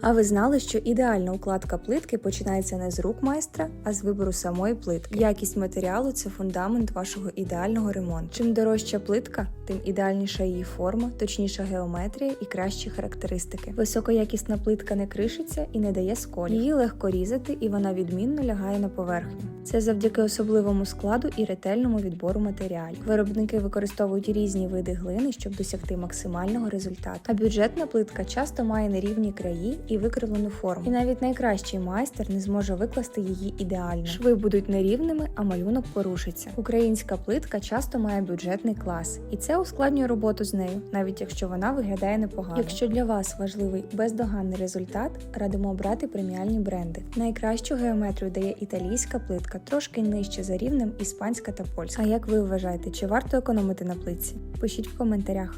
А ви знали, що ідеальна укладка плитки починається не з рук майстра, а з вибору самої плитки. Якість матеріалу це фундамент вашого ідеального ремонту. Чим дорожча плитка, тим ідеальніша її форма, точніша геометрія і кращі характеристики. Високоякісна плитка не кришиться і не дає сколів. Її легко різати, і вона відмінно лягає на поверхню. Це завдяки особливому складу і ретельному відбору матеріалів. Виробники використовують різні види глини, щоб досягти максимального результату. А бюджетна плитка часто має нерівні краї і викривлену форму. І навіть найкращий майстер не зможе викласти її ідеально. Шви будуть нерівними, а малюнок порушиться. Українська плитка часто має бюджетний клас, і це ускладнює роботу з нею, навіть якщо вона виглядає непогано. Якщо для вас важливий бездоганний результат, радимо обрати преміальні бренди. Найкращу геометрію дає італійська плитка, трошки нижче за рівнем іспанська та польська. А як ви вважаєте, чи варто економити на плитці? Пишіть в коментарях.